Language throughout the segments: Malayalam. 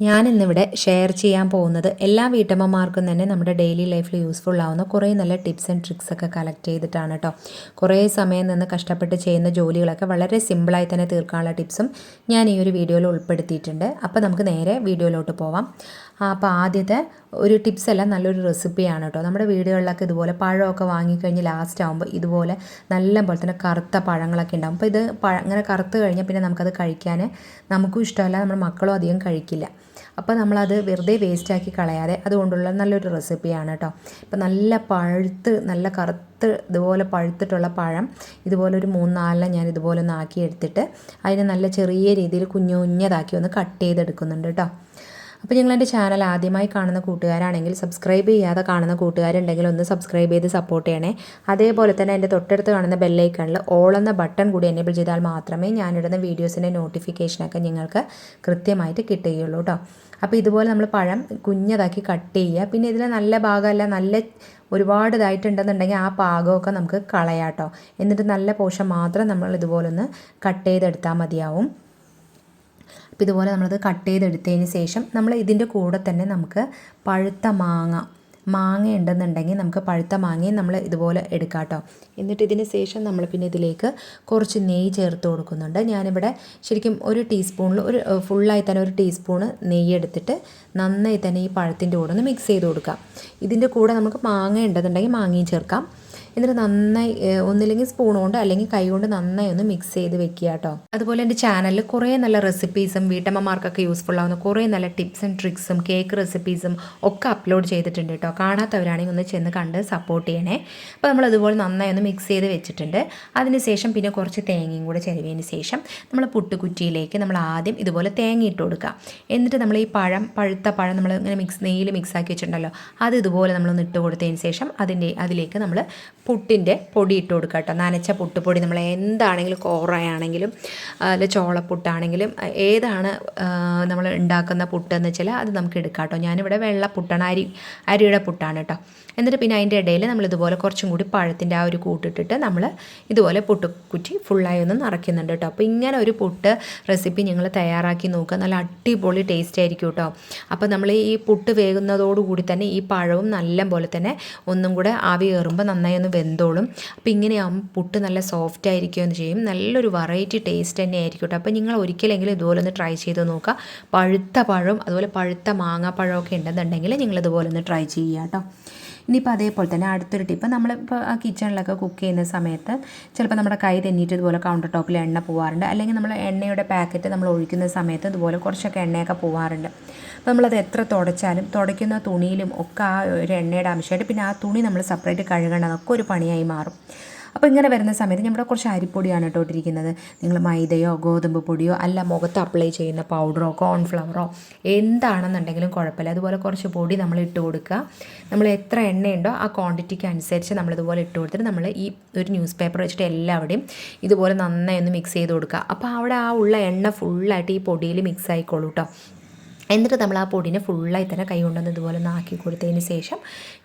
ഞാൻ ഇന്നിവിടെ ഷെയർ ചെയ്യാൻ പോകുന്നത് എല്ലാ വീട്ടമ്മമാർക്കും തന്നെ നമ്മുടെ ഡെയിലി ലൈഫിൽ യൂസ്ഫുൾ ആവുന്ന കുറേ നല്ല ടിപ്സ് ആൻഡ് ട്രിക്സ് ഒക്കെ കളക്ട് ചെയ്തിട്ടാണ് കേട്ടോ കുറേ സമയം നിന്ന് കഷ്ടപ്പെട്ട് ചെയ്യുന്ന ജോലികളൊക്കെ വളരെ സിമ്പിളായി തന്നെ തീർക്കാനുള്ള ടിപ്സും ഞാൻ ഈ ഒരു വീഡിയോയിൽ ഉൾപ്പെടുത്തിയിട്ടുണ്ട്. അപ്പോൾ നമുക്ക് നേരെ വീഡിയോയിലോട്ട് പോവാം. അപ്പോൾ ആദ്യത്തെ ഒരു ടിപ്സ് എല്ലാം നല്ലൊരു റെസിപ്പിയാണ് കേട്ടോ നമ്മുടെ വീടുകളിലൊക്കെ ഇതുപോലെ പഴമൊക്കെ വാങ്ങിക്കഴിഞ്ഞ് ലാസ്റ്റ് ആകുമ്പോൾ ഇതുപോലെ നല്ല പോലെ തന്നെ കറുത്ത പഴങ്ങളൊക്കെ ഉണ്ടാകും അപ്പോൾ ഇത് പഴ അങ്ങനെ കറുത്ത് കഴിഞ്ഞാൽ പിന്നെ നമുക്കത് കഴിക്കാൻ നമുക്കും ഇഷ്ടമല്ല നമ്മുടെ മക്കളും അധികം കഴിക്കില്ല. അപ്പോൾ നമ്മളത് വെറുതെ വേസ്റ്റാക്കി കളയാതെ അതുകൊണ്ടുള്ള നല്ലൊരു റെസിപ്പിയാണ് കേട്ടോ ഇപ്പം നല്ല പഴുത്ത് നല്ല കറുത്ത് ഇതുപോലെ പഴുത്തിട്ടുള്ള പഴം ഇതുപോലെ ഒരു മൂന്നാലിനെ ഞാൻ ഇതുപോലെ ഒന്ന് ആക്കി എടുത്തിട്ട് അതിനെ നല്ല ചെറിയ രീതിയിൽ കുഞ്ഞു കുഞ്ഞതാക്കി ഒന്ന് കട്ട് ചെയ്തെടുക്കുന്നുണ്ട് കേട്ടോ അപ്പോൾ നിങ്ങൾ എന്റെ ചാനൽ ആദ്യമായി കാണുന്ന കൂട്ടുകാരാണെങ്കിൽ സബ്സ്ക്രൈബ് ചെയ്യാതെ കാണുന്ന കൂട്ടുകാരുണ്ടെങ്കിൽ ഒന്ന് സബ്സ്ക്രൈബ് ചെയ്ത് സപ്പോർട്ട് ചെയ്യണേ. അതേപോലെ തന്നെ എന്റെ തൊട്ടടുത്ത് കാണുന്ന ബെല്ലൈക്കണിൽ ഓൾ എന്ന ബട്ടൺ കൂടി എനേബിൾ ചെയ്താൽ മാത്രമേ ഞാനിടുന്ന വീഡിയോസിന്റെ നോട്ടിഫിക്കേഷനൊക്കെ നിങ്ങൾക്ക് കൃത്യമായിട്ട് കിട്ടുകയുള്ളൂ കേട്ടോ അപ്പോൾ ഇതുപോലെ നമ്മൾ പഴം കുഞ്ഞതാക്കി കട്ട് ചെയ്യുക. പിന്നെ ഇതിൽ നല്ല ഭാഗമല്ല നല്ല ഒരുപാട് ഇതായിട്ടുണ്ടെന്നുണ്ടെങ്കിൽ ആ പാകമൊക്കെ നമുക്ക് കളയാട്ടോ എന്നിട്ട് നല്ല പോഷൻ മാത്രം നമ്മൾ ഇതുപോലൊന്ന് കട്ട് ചെയ്തെടുത്താൽ മതിയാവും. അപ്പോൾ ഇതുപോലെ നമ്മളത് കട്ട് ചെയ്തെടുത്തതിന് ശേഷം നമ്മൾ ഇതിന്റെ കൂടെ തന്നെ നമുക്ക് പഴുത്ത മാങ്ങ മാങ്ങ ഉണ്ടെന്നുണ്ടെങ്കിൽ നമുക്ക് പഴുത്ത മാങ്ങയും നമ്മൾ ഇതുപോലെ എടുക്കാം കേട്ടോ. എന്നിട്ട് ഇതിന് ശേഷം നമ്മൾ പിന്നെ ഇതിലേക്ക് കുറച്ച് നെയ്യ് ചേർത്ത് കൊടുക്കുന്നുണ്ട്. ഞാനിവിടെ ശരിക്കും ഒരു ടീസ്പൂണിൽ ഒരു ഫുള്ളായി തന്നെ ഒരു ടീസ്പൂണ് നെയ്യ് എടുത്തിട്ട് നന്നായി തന്നെ ഈ പഴത്തിന്റെ കൂടെ ഒന്ന് മിക്സ് ചെയ്ത് കൊടുക്കാം. ഇതിന്റെ കൂടെ നമുക്ക് മാങ്ങ ഉണ്ടെന്നുണ്ടെങ്കിൽ മാങ്ങയും ചേർക്കാം. എന്നിട്ട് നന്നായി ഒന്നില്ലെങ്കിൽ സ്പൂൺ കൊണ്ട് അല്ലെങ്കിൽ കൈ കൊണ്ട് നന്നായി ഒന്ന് മിക്സ് ചെയ്ത് വെക്കുക കേട്ടോ അതുപോലെ എന്റെ ചാനലിൽ കുറേ നല്ല റെസിപ്പീസും വീട്ടമ്മമാർക്കൊക്കെ യൂസ്ഫുൾ ആവുന്ന കുറേ നല്ല ടിപ്സ് ആൻഡ് ട്രിക്സും കേക്ക് റെസിപ്പീസും ഒക്കെ അപ്ലോഡ് ചെയ്തിട്ടുണ്ട് കേട്ടോ കാണാത്തവരാണെങ്കിൽ ഒന്ന് ചെന്ന് കണ്ട് സപ്പോർട്ട് ചെയ്യണേ. അപ്പോൾ നമ്മൾ അതുപോലെ നന്നായി ഒന്ന് മിക്സ് ചെയ്ത് വെച്ചിട്ടുണ്ട്. അതിനുശേഷം പിന്നെ കുറച്ച് തേങ്ങയും കൂടെ ചെലവിയതിന് ശേഷം നമ്മൾ പുട്ടുകുറ്റിയിലേക്ക് നമ്മൾ ആദ്യം ഇതുപോലെ തേങ്ങ ഇട്ട് കൊടുക്കുക. എന്നിട്ട് നമ്മൾ ഈ പഴം പഴുത്ത പഴം നമ്മൾ ഇങ്ങനെ മിക്സ് നെയ്യിൽ മിക്സ് ആക്കി വെച്ചിട്ടുണ്ടല്ലോ. അത് ഇതുപോലെ നമ്മളൊന്ന് ഇട്ട് കൊടുത്തതിന് ശേഷം അതിന്റെ അതിലേക്ക് നമ്മൾ പുട്ടിന്റെ പൊടി ഇട്ട് കൊടുക്കുക കേട്ടോ. നനച്ച പുട്ടുപൊടി നമ്മൾ എന്താണെങ്കിലും കോറയാണെങ്കിലും അല്ല ചോളപ്പുട്ടാണെങ്കിലും ഏതാണ് നമ്മൾ ഉണ്ടാക്കുന്ന പുട്ടെന്ന് വെച്ചാൽ അത് നമുക്ക് എടുക്കാം കേട്ടോ. ഞാനിവിടെ വെള്ള പുട്ടാണ് അരി അരിയുടെ പുട്ടാണ് കേട്ടോ. എന്നിട്ട് പിന്നെ അതിന്റെ ഇടയിൽ നമ്മൾ ഇതുപോലെ കുറച്ചും കൂടി പഴത്തിന്റെ ആ ഒരു കൂട്ടിട്ടിട്ട് നമ്മൾ ഇതുപോലെ പുട്ടുകുറ്റി ഫുള്ളായി ഒന്ന് നിറയ്ക്കുന്നുണ്ട് കേട്ടോ. അപ്പോൾ ഇങ്ങനെ ഒരു പുട്ട് റെസിപ്പി നിങ്ങൾ തയ്യാറാക്കി നോക്കുക. നല്ല അടിപൊളി ടേസ്റ്റ് ആയിരിക്കും കേട്ടോ. അപ്പോൾ നമ്മൾ ഈ പുട്ട് വേകുന്നതോടുകൂടി തന്നെ ഈ പഴവും നല്ല പോലെ തന്നെ ഒന്നും കൂടെ ആവി കയറുമ്പോൾ നന്നായി ഒന്ന് വെന്തോളും. അപ്പോൾ ഇങ്ങനെയാകുമ്പോൾ പുട്ട് നല്ല സോഫ്റ്റ് ആയിരിക്കുകയും ചെയ്യും. നല്ലൊരു വെറൈറ്റി ടേസ്റ്റ് തന്നെ ആയിരിക്കും കേട്ടോ. അപ്പോൾ നിങ്ങൾ ഒരിക്കലെങ്കിലും ഇതുപോലെ ഒന്ന് ട്രൈ ചെയ്ത് നോക്കുക. പഴുത്ത പഴം അതുപോലെ പഴുത്ത മാങ്ങാപ്പഴമൊക്കെ ഉണ്ടെന്നുണ്ടെങ്കിൽ നിങ്ങളിതുപോലെ ഒന്ന് ട്രൈ ചെയ്യുക കേട്ടോ. ഇനിയിപ്പോൾ അതേപോലെ തന്നെ അടുത്തൊരു ടിപ്പ് നമ്മളിപ്പോൾ ആ കിച്ചണിലൊക്കെ കുക്ക് ചെയ്യുന്ന സമയത്ത് ചിലപ്പോൾ നമ്മുടെ കൈ തെന്നിയിട്ട് ഇതുപോലെ കൗണ്ടർ ടോപ്പിൽ എണ്ണ പോകാറുണ്ട് അല്ലെങ്കിൽ നമ്മൾ എണ്ണയുടെ പാക്കറ്റ് നമ്മൾ ഒഴിക്കുന്ന സമയത്ത് ഇതുപോലെ കുറച്ചൊക്കെ എണ്ണയൊക്കെ പോകാറുണ്ട് അപ്പോൾ നമ്മളത് എത്ര തുടച്ചാലും തുടയ്ക്കുന്ന തുണിയിലും ഒക്കെ ആ ഒരു എണ്ണയുടെ അംശമായിട്ട് പിന്നെ ആ തുണി നമ്മൾ സെപ്പറേറ്റ് കഴുകണതൊക്കെ ഒരു പണിയായി മാറും. അപ്പോൾ ഇങ്ങനെ വരുന്ന സമയത്ത് നമ്മുടെ കുറച്ച് അരിപ്പൊടിയാണ് കേട്ടോ ഇട്ടിരിക്കുന്നത്. നിങ്ങൾ മൈദയോ ഗോതമ്പ് പൊടിയോ അല്ല മുഖത്ത് അപ്ലൈ ചെയ്യുന്ന പൗഡറോ കോൺഫ്ലവറോ എന്താണെന്നുണ്ടെങ്കിലും കുഴപ്പമില്ല. അതുപോലെ കുറച്ച് പൊടി നമ്മൾ ഇട്ട് കൊടുക്കുക. നമ്മൾ എത്ര എണ്ണയുണ്ടോ ആ ക്വാണ്ടിറ്റിക്ക് അനുസരിച്ച് നമ്മളിതുപോലെ ഇട്ട് കൊടുത്തിട്ട് നമ്മൾ ഈ ഒരു ന്യൂസ് പേപ്പർ വെച്ചിട്ട് എല്ലാവിടെയും ഇതുപോലെ നന്നായി ഒന്ന് മിക്സ് ചെയ്ത് കൊടുക്കുക. അപ്പോൾ അവിടെ ആ ഉള്ള എണ്ണ ഫുള്ളായിട്ട് ഈ പൊടിയിൽ മിക്സ് ആയിക്കോളൂ കേട്ടോ. എന്നിട്ട് നമ്മൾ ആ പൊടിനെ ഫുള്ളായി തന്നെ കൈ കൊണ്ടുവന്ന് ഇതുപോലെ ഒന്ന് ആക്കി കൊടുത്തതിന് ശേഷം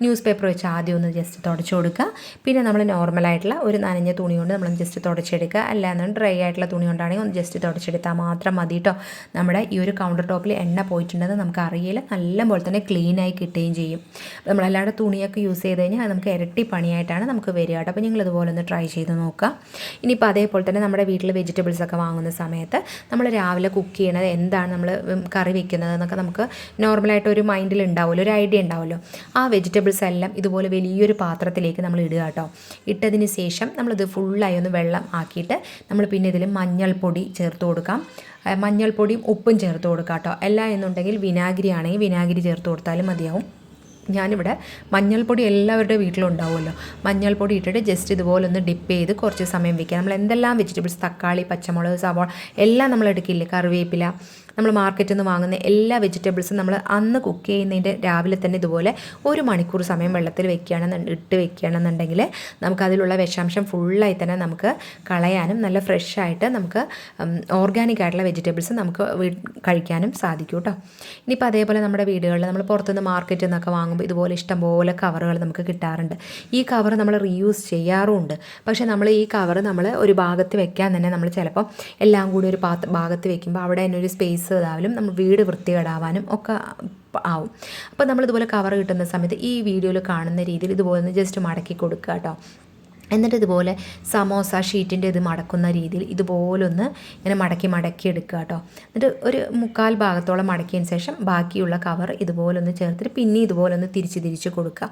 ന്യൂസ് പേപ്പർ വെച്ച് ആദ്യം ഒന്ന് ജസ്റ്റ് തുടച്ചു കൊടുക്കുക. പിന്നെ നമ്മൾ നോർമലായിട്ടുള്ള ഒരു നനഞ്ഞ തുണി കൊണ്ട് നമ്മൾ ജസ്റ്റ് തുടച്ചെടുക്കുക. അല്ലാന്നുണ്ടെങ്കിൽ ഡ്രൈ ആയിട്ടുള്ള തുണി കൊണ്ടാണെങ്കിൽ ഒന്ന് ജസ്റ്റ് തുടച്ചെടുത്താൽ മാത്രം മതി കേട്ടോ നമ്മുടെ ഈ ഒരു കൗണ്ടർ ടോപ്പിൽ എണ്ണ പോയിട്ടുണ്ടെന്ന് നമുക്ക് അറിയില്ല നല്ല പോലെ തന്നെ ക്ലീനായി കിട്ടുകയും ചെയ്യും. നമ്മളല്ലാണ്ട് തുണിയൊക്കെ യൂസ് ചെയ്ത് കഴിഞ്ഞാൽ നമുക്ക് ഇരട്ടി പണിയായിട്ടാണ് നമുക്ക് വരിക കേട്ടോ അപ്പോൾ നിങ്ങൾ ഇതുപോലെ ഒന്ന് ട്രൈ ചെയ്ത് നോക്കുക. ഇനിയിപ്പോൾ അതേപോലെ തന്നെ നമ്മുടെ വീട്ടിൽ വെജിറ്റബിൾസ് ഒക്കെ വാങ്ങുന്ന സമയത്ത് നമ്മൾ രാവിലെ കുക്ക് ചെയ്യണത് എന്താണ്? നമ്മൾ കറി വെക്കുന്നത് എന്നൊക്കെ നമുക്ക് നോർമലായിട്ട് ഒരു മൈൻഡിൽ ഉണ്ടാവുമല്ലോ ഒരു ഐഡിയ ഉണ്ടാവുമല്ലോ ആ വെജിറ്റബിൾസ് എല്ലാം ഇതുപോലെ വലിയൊരു പാത്രത്തിലേക്ക് നമ്മൾ ഇടുക കേട്ടോ. ഇട്ടതിന് ശേഷം നമ്മളിത് ഫുള്ളായി ഒന്ന് വെള്ളം ആക്കിയിട്ട് നമ്മൾ പിന്നെ ഇതിൽ മഞ്ഞൾപ്പൊടി ചേർത്ത് കൊടുക്കാം. മഞ്ഞൾപ്പൊടിയും ഉപ്പും ചേർത്ത് കൊടുക്കാം കേട്ടോ. അല്ല എന്നുണ്ടെങ്കിൽ വിനാഗിരി ആണെങ്കിൽ വിനാഗിരി ചേർത്ത് കൊടുത്താലും മതിയാവും. ഞാനിവിടെ മഞ്ഞൾപ്പൊടി എല്ലാവരുടെ വീട്ടിലും ഉണ്ടാവുമല്ലോ. മഞ്ഞൾപ്പൊടി ഇട്ടിട്ട് ജസ്റ്റ് ഇതുപോലെ ഒന്ന് ഡിപ്പ് ചെയ്ത് കുറച്ച് സമയം വെക്കുക. നമ്മൾ എന്തെല്ലാം വെജിറ്റബിൾസ് തക്കാളി പച്ചമുളക് സവാള എല്ലാം നമ്മൾ എടുക്കില്ലേ? കറിവേപ്പില നമ്മൾ മാർക്കറ്റിൽ നിന്ന് വാങ്ങുന്ന എല്ലാ വെജിറ്റബിൾസും നമ്മൾ അന്ന് കുക്ക് ചെയ്യുന്നതിന്റെ രാവിലെ തന്നെ ഇതുപോലെ ഒരു മണിക്കൂർ സമയം വെള്ളത്തിൽ വെക്കുകയാണെന്ന് ഇട്ട് വെക്കുകയാണെന്നുണ്ടെങ്കിൽ നമുക്കതിലുള്ള വിഷാംശം ഫുള്ളായി തന്നെ നമുക്ക് കളയാനും നല്ല ഫ്രഷ് ആയിട്ട് നമുക്ക് ഓർഗാനിക് ആയിട്ടുള്ള വെജിറ്റബിൾസ് നമുക്ക് കഴിക്കാനും സാധിക്കും കേട്ടോ. ഇനിയിപ്പോൾ അതേപോലെ നമ്മുടെ വീടുകളിൽ നമ്മൾ പുറത്തുനിന്ന് മാർക്കറ്റിൽ നിന്നൊക്കെ വാങ്ങുമ്പോൾ ഇതുപോലെ ഇഷ്ടംപോലെ കവറുകൾ നമുക്ക് കിട്ടാറുണ്ട്. ഈ കവർ നമ്മൾ റീയൂസ് ചെയ്യാറുമുണ്ട്. പക്ഷേ നമ്മൾ ഈ കവർ നമ്മൾ ഒരു ഭാഗത്ത് വെക്കാൻ തന്നെ നമ്മൾ ചിലപ്പോൾ എല്ലാം കൂടി ഒരു ഭാഗത്ത് വെക്കുമ്പോൾ അവിടെ തന്നെ ഒരു സ്പേസ് സ്പേസ് ഇതാവലും നമ്മൾ വീട് വൃത്തികേടാവാനും ഒക്കെ ആവും. അപ്പോൾ നമ്മളിതുപോലെ കവർ കിട്ടുന്ന സമയത്ത് ഈ വീഡിയോയിൽ കാണുന്ന രീതിയിൽ ഇതുപോലെ ഒന്ന് ജസ്റ്റ് മടക്കി കൊടുക്കുക കേട്ടോ എന്നിട്ട് ഇതുപോലെ സമോസ ഷീറ്റിന്റെ ഇത് മടക്കുന്ന രീതിയിൽ ഇതുപോലൊന്ന് ഇങ്ങനെ മടക്കി മടക്കി എടുക്കുക കേട്ടോ എന്നിട്ട് ഒരു മുക്കാൽ ഭാഗത്തോളം മടക്കിയതിന് ശേഷം ബാക്കിയുള്ള കവർ ഇതുപോലൊന്ന് ചേർത്തിട്ട് പിന്നെ ഇതുപോലൊന്ന് തിരിച്ച് തിരിച്ച് കൊടുക്കുക.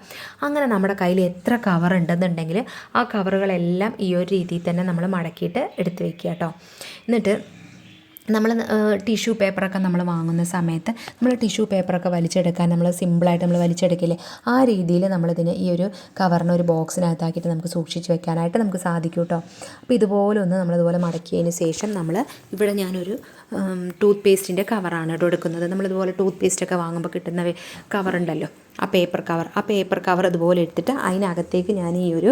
അങ്ങനെ നമ്മുടെ കയ്യിൽ എത്ര കവർ ഉണ്ടെന്നുണ്ടെങ്കിൽ ആ കവറുകളെല്ലാം ഈ ഒരു രീതിയിൽ തന്നെ നമ്മൾ മടക്കിയിട്ട് എടുത്ത് വയ്ക്കുക കേട്ടോ എന്നിട്ട് നമ്മൾ ടിഷ്യൂ പേപ്പറൊക്കെ നമ്മൾ വാങ്ങുന്ന സമയത്ത് നമ്മൾ ടിഷ്യൂ പേപ്പറൊക്കെ വലിച്ചെടുക്കാൻ നമ്മൾ സിമ്പിളായിട്ട് നമ്മൾ വലിച്ചെടുക്കില്ലേ? ആ രീതിയിൽ നമ്മളിതിനെ ഈ ഒരു കവറിന് ഒരു ബോക്സിനകത്താക്കിയിട്ട് നമുക്ക് സൂക്ഷിച്ച് വെക്കാനായിട്ട് നമുക്ക് സാധിക്കും കേട്ടോ അപ്പോൾ ഇതുപോലെ ഒന്ന് നമ്മളിതുപോലെ മടക്കിയതിന് ശേഷം നമ്മൾ ഇവിടെ ഞാനൊരു ടൂത്ത് പേസ്റ്റിന്റെ കവറാണ് കേട്ടോ എടുക്കുന്നത്. നമ്മളിതുപോലെ ടൂത്ത് പേസ്റ്റൊക്കെ വാങ്ങുമ്പോൾ കിട്ടുന്ന കവറുണ്ടല്ലോ ആ പേപ്പർ കവർ ആ പേപ്പർ കവർ അതുപോലെ എടുത്തിട്ട് അതിനകത്തേക്ക് ഞാൻ ഈ ഒരു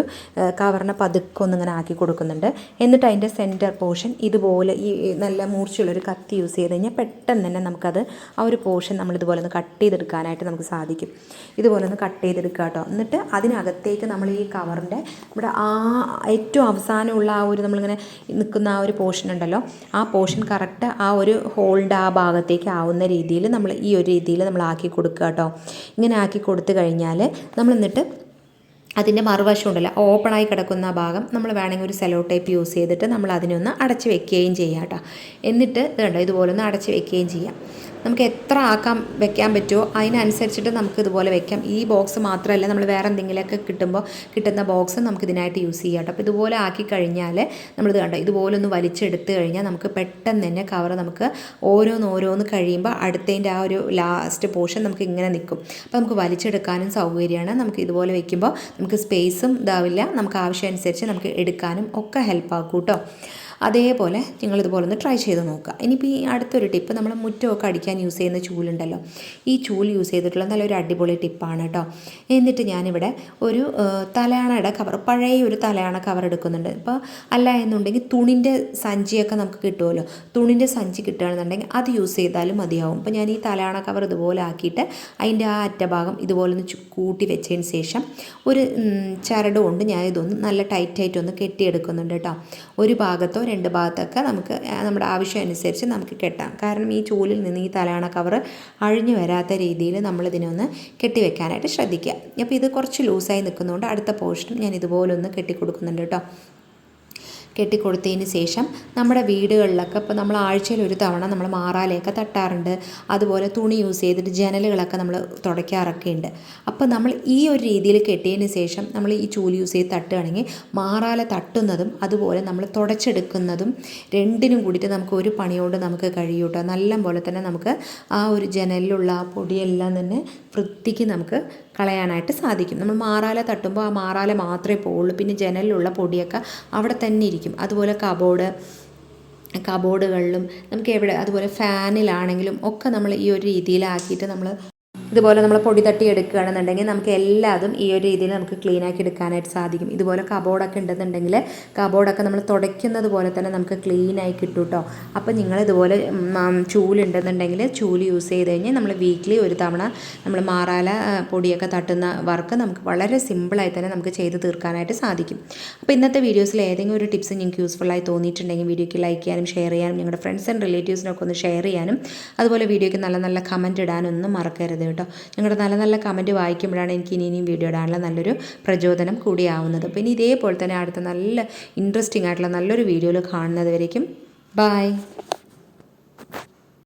കവറിനെ പതുക്കെ ഒന്നിങ്ങനെ ആക്കി കൊടുക്കുന്നുണ്ട്. എന്നിട്ട് അതിന്റെ സെന്റർ പോർഷൻ ഇതുപോലെ ഈ നല്ല മൂർച്ചയുള്ളൊരു കത്തി യൂസ് ചെയ്ത് കഴിഞ്ഞാൽ പെട്ടെന്ന് തന്നെ നമുക്കത് ആ ഒരു പോർഷൻ നമ്മൾ ഇതുപോലെ ഒന്ന് കട്ട് ചെയ്തെടുക്കാനായിട്ട് നമുക്ക് സാധിക്കും. ഇതുപോലെ ഒന്ന് കട്ട് ചെയ്തെടുക്കുക കേട്ടോ. എന്നിട്ട് അതിനകത്തേക്ക് നമ്മൾ ഈ കവറിന്റെ നമ്മുടെ ആ ഏറ്റവും അവസാനമുള്ള ആ ഒരു നമ്മളിങ്ങനെ നിൽക്കുന്ന ആ ഒരു പോർഷൻ ഉണ്ടല്ലോ. ആ പോർഷൻ കറക്റ്റ് ആ ഒരു ഹോൾഡ് ആ ഭാഗത്തേക്ക് ആവുന്ന രീതിയിൽ നമ്മൾ ഈ ഒരു രീതിയിൽ നമ്മൾ ആക്കി കൊടുക്കുക കേട്ടോ. ഇങ്ങനെ ആക്കി കൊടുത്തു കഴിഞ്ഞാൽ നമ്മൾ എന്നിട്ട് അതിന്റെ മറുവശം ഉണ്ടല്ലോ ഓപ്പണായി കിടക്കുന്ന ഭാഗം നമ്മൾ വേണമെങ്കിൽ ഒരു സെലോ ടൈപ്പ് യൂസ് ചെയ്തിട്ട് നമ്മൾ അതിനൊന്ന് അടച്ച് വെക്കുകയും ചെയ്യാം കേട്ടോ. എന്നിട്ട് ഇതുണ്ടോ ഇതുപോലെ ഒന്ന് അടച്ച് വെക്കുകയും ചെയ്യാം. നമുക്ക് എത്ര ആക്കാൻ വെക്കാൻ പറ്റുമോ അതിനനുസരിച്ചിട്ട് നമുക്ക് ഇതുപോലെ വെക്കാം. ഈ ബോക്സ് മാത്രമല്ല നമ്മൾ വേറെ എന്തെങ്കിലുമൊക്കെ കിട്ടുമ്പോൾ കിട്ടുന്ന ബോക്സ് നമുക്ക് ഇതിനായിട്ട് യൂസ് ചെയ്യാം കേട്ടോ. അപ്പോൾ ഇതുപോലെ ആക്കി കഴിഞ്ഞാൽ നമ്മളിത് കണ്ടോ ഇതുപോലെ ഒന്ന് വലിച്ചെടുത്ത് കഴിഞ്ഞാൽ നമുക്ക് പെട്ടെന്ന് തന്നെ കവർ നമുക്ക് ഓരോന്ന് ഓരോന്ന് കഴിയുമ്പോൾ അടുത്തതിന്റെ ആ ഒരു ലാസ്റ്റ് പോർഷൻ നമുക്ക് ഇങ്ങനെ നിൽക്കും. അപ്പോൾ നമുക്ക് വലിച്ചെടുക്കാനും സൗകര്യമാണ്. നമുക്ക് ഇതുപോലെ വെക്കുമ്പോൾ നമുക്ക് സ്പേസും ഇതാവില്ല. നമുക്ക് ആവശ്യമനുസരിച്ച് നമുക്ക് എടുക്കാനും ഒക്കെ ഹെൽപ്പ് ആക്കും കേട്ടോ. അതേപോലെ നിങ്ങളിതുപോലെ ഒന്ന് ട്രൈ ചെയ്ത് നോക്കുക. ഇനിയിപ്പോൾ ഈ അടുത്തൊരു ടിപ്പ് നമ്മൾ മുറ്റമൊക്കെ അടിക്കാൻ യൂസ് ചെയ്യുന്ന ചൂലുണ്ടല്ലോ. ഈ ചൂൽ യൂസ് ചെയ്തിട്ടുള്ള നല്ലൊരു അടിപൊളി ടിപ്പാണ് കേട്ടോ എന്നിട്ട് ഞാനിവിടെ ഒരു തലയാണയുടെ കവർ പഴയ ഒരു തലയാണ കവർ എടുക്കുന്നുണ്ട്. ഇപ്പോൾ അല്ല എന്നുണ്ടെങ്കിൽ തുണിന്റെ സഞ്ചിയൊക്കെ നമുക്ക് കിട്ടുമല്ലോ തുണിന്റെ സഞ്ചി കിട്ടുകയാണെന്നുണ്ടെങ്കിൽ അത് യൂസ് ചെയ്താലും മതിയാവും. അപ്പോൾ ഞാൻ ഈ തലയാണ കവർ ഇതുപോലെ ആക്കിയിട്ട് അതിന്റെ ആ അറ്റഭാഗം ഇതുപോലെ ഒന്ന് കൂട്ടി വെച്ചതിന് ശേഷം ഒരു ചരട് കൊണ്ട് ഞാൻ ഇതൊന്ന് നല്ല ടൈറ്റായിട്ടൊന്ന് കെട്ടിയെടുക്കുന്നുണ്ട് കേട്ടോ ഒരു ഭാഗത്തോ രണ്ട് ഭാഗത്തൊക്കെ നമുക്ക് നമ്മുടെ ആവശ്യം അനുസരിച്ച് നമുക്ക് കെട്ടാം. കാരണം ഈ ചൂലിൽ നിന്ന് ഈ തലയാണ കവർ അഴിഞ്ഞു വരാത്ത രീതിയിൽ നമ്മൾ ഒന്ന് കെട്ടിവെക്കാനായിട്ട് ശ്രദ്ധിക്കുക. അപ്പോൾ ഇത് കുറച്ച് ലൂസായി നിൽക്കുന്നതുകൊണ്ട് അടുത്ത പോർഷനും ഞാൻ ഇതുപോലെ ഒന്ന് കെട്ടിക്കൊടുക്കുന്നുണ്ട് കേട്ടോ. കെട്ടിക്കൊടുത്തതിന് ശേഷം നമ്മുടെ വീടുകളിലൊക്കെ ഇപ്പോൾ നമ്മൾ ആഴ്ചയിൽ ഒരു തവണ നമ്മൾ മാറാലയൊക്കെ തട്ടാറുണ്ട്. അതുപോലെ തുണി യൂസ് ചെയ്തിട്ട് ജനലുകളൊക്കെ നമ്മൾ തുടയ്ക്കാറൊക്കെ ഉണ്ട്. അപ്പോൾ നമ്മൾ ഈ ഒരു രീതിയിൽ കെട്ടിയതിന് ശേഷം നമ്മൾ ഈ ചൂൽ യൂസ് ചെയ്ത് തട്ടുകയാണെങ്കിൽ മാറാല തട്ടുന്നതും അതുപോലെ നമ്മൾ തുടച്ചെടുക്കുന്നതും രണ്ടിനും കൂടിയിട്ട് നമുക്ക് ഒരു പണിയോട് നമുക്ക് കഴിയൂട്ടോ നല്ല പോലെ തന്നെ നമുക്ക് ആ ഒരു ജനലിലുള്ള ആ പൊടിയെല്ലാം തന്നെ വൃത്തിക്ക് നമുക്ക് കളയാനായിട്ട് സാധിക്കും. നമ്മൾ മാറാല തട്ടുമ്പോൾ ആ മാറാല മാത്രമേ പോവുള്ളൂ. പിന്നെ ജനലിലുള്ള പൊടിയൊക്കെ അവിടെ തന്നെ ഇരിക്കും. അതുപോലെ കബോർഡ് കബോർഡുകളിലും നമുക്ക് എവിടെ അതുപോലെ ഫാനിലാണെങ്കിലും ഒക്കെ നമ്മൾ ഈ ഒരു രീതിയിലാക്കിയിട്ട് നമ്മൾ ഇതുപോലെ നമ്മൾ പൊടി തട്ടി എടുക്കുകയാണെന്നുണ്ടെങ്കിൽ നമുക്ക് എല്ലാതും ഈ ഒരു രീതിയിൽ നമുക്ക് ക്ലീൻ ആക്കി എടുക്കാനായിട്ട് സാധിക്കും. ഇതുപോലെ കബോർഡൊക്കെ ഉണ്ടെന്നുണ്ടെങ്കിൽ കബോർഡൊക്കെ നമ്മൾ തുടയ്ക്കുന്നത് പോലെ തന്നെ നമുക്ക് ക്ലീൻ ആയി കിട്ടും കേട്ടോ അപ്പോൾ നിങ്ങൾ ഇതുപോലെ ചൂലുണ്ടെന്നുണ്ടെങ്കിൽ ചൂൽ യൂസ് ചെയ്ത് കഴിഞ്ഞാൽ നമ്മൾ വീക്ക്ലി ഒരു തവണ നമ്മൾ മാറാല പൊടിയൊക്കെ തട്ടുന്ന വർക്ക് നമുക്ക് വളരെ സിമ്പിളായി തന്നെ നമുക്ക് ചെയ്ത് തീർക്കാനായിട്ട് സാധിക്കും. അപ്പോൾ ഇന്നത്തെ വീഡിയോസിൽ ഏതെങ്കിലും ഒരു ടിപ്സ് നിങ്ങൾക്ക് യൂസ്ഫുള്ളായി തോന്നിയിട്ടുണ്ടെങ്കിൽ വീഡിയോയ്ക്ക് ലൈക്ക് ചെയ്യാനും ഷെയർ ചെയ്യാനും നിങ്ങളുടെ ഫ്രണ്ട്സ് ആൻഡ് റിലേറ്റീവ്സിനൊക്കെ ഒന്ന് ഷെയർ ചെയ്യാനും അതുപോലെ വീഡിയോയ്ക്ക് നല്ല നല്ല കമന്റ് ഇടാനൊന്നും മറക്കരുത് നിങ്ങളുടെ നല്ല നല്ല കമന്റ് വായിക്കുമ്പോഴാണ് എനിക്ക് ഇനി ഇനിയും വീഡിയോ ഇടാനുള്ള നല്ലൊരു പ്രചോദനം കൂടിയാവുന്നത്. അപ്പോൾ ഇനി ഇതേപോലെ തന്നെ അടുത്ത നല്ല ഇൻട്രസ്റ്റിംഗ് ആയിട്ടുള്ള നല്ലൊരു വീഡിയോയിൽ കാണുന്നത് വരേക്കും. ബായ്